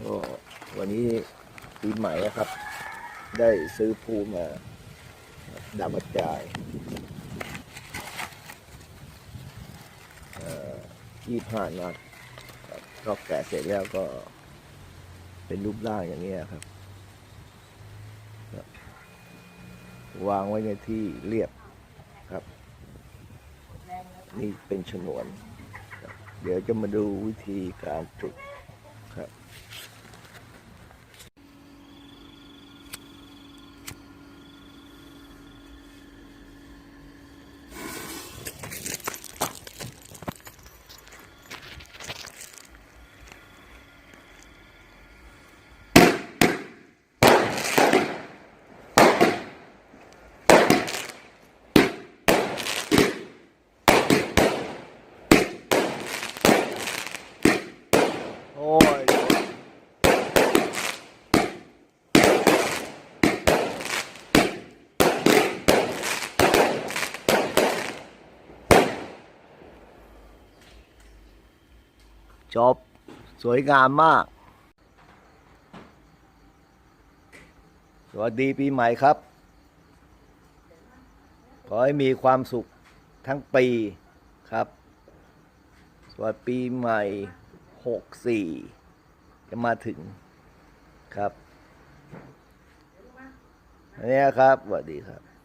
ก็วันนี้ปีใหม่นะครับ ได้ซื้อภูมาดาวกระจายยี่ห้านัดก็แกะเสร็จแล้วก็เป็นรูปร่างอย่างนี้ครับ วางไว้ในที่เรียบครับ นี่เป็นฉนวน เดี๋ยวจะมาดูวิธีการจุด ค จบ สวยงามมาก สวัสดีปีใหม่ครับ ขอให้มีความสุขทั้งปีครับ สวัสดีปีใหม่หกสี่จะมาถึงครับอันนี้ครับสวัสดีครับ